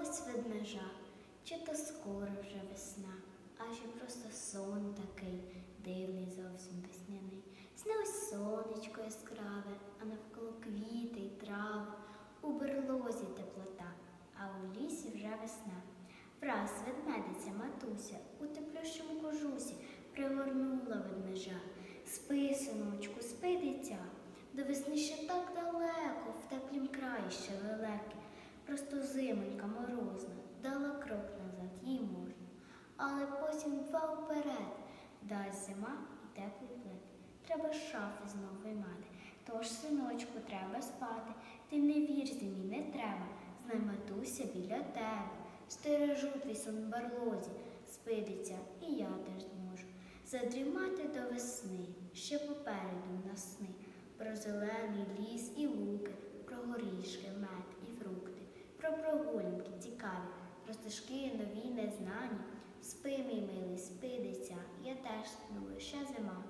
дочекалась ведмежа, чи то скоро вже весна, а ще просто сон такий, дивний зовсім весняний. Снилось сонечко яскраве, а навколо квіти й трави, у берлозі теплота, а у лісі вже весна. Враз ведмедиця матуся у теплющому кожусі Два вперед дасть зима і теплий плед. Треба шафи знов виймати. Тож, синочку, треба спати. Ти не вір зимі, не треба. Знай матуся біля тебе. Стережу твій сон барлозі, спи, дитя, і я теж зможу. Задрімати до весни, ще попереду в нас сни. Про зелений ліс і луки, про горішки, мед і фрукти, про прогулянки цікаві, про стежки нові незнані. Спи, 现在吗？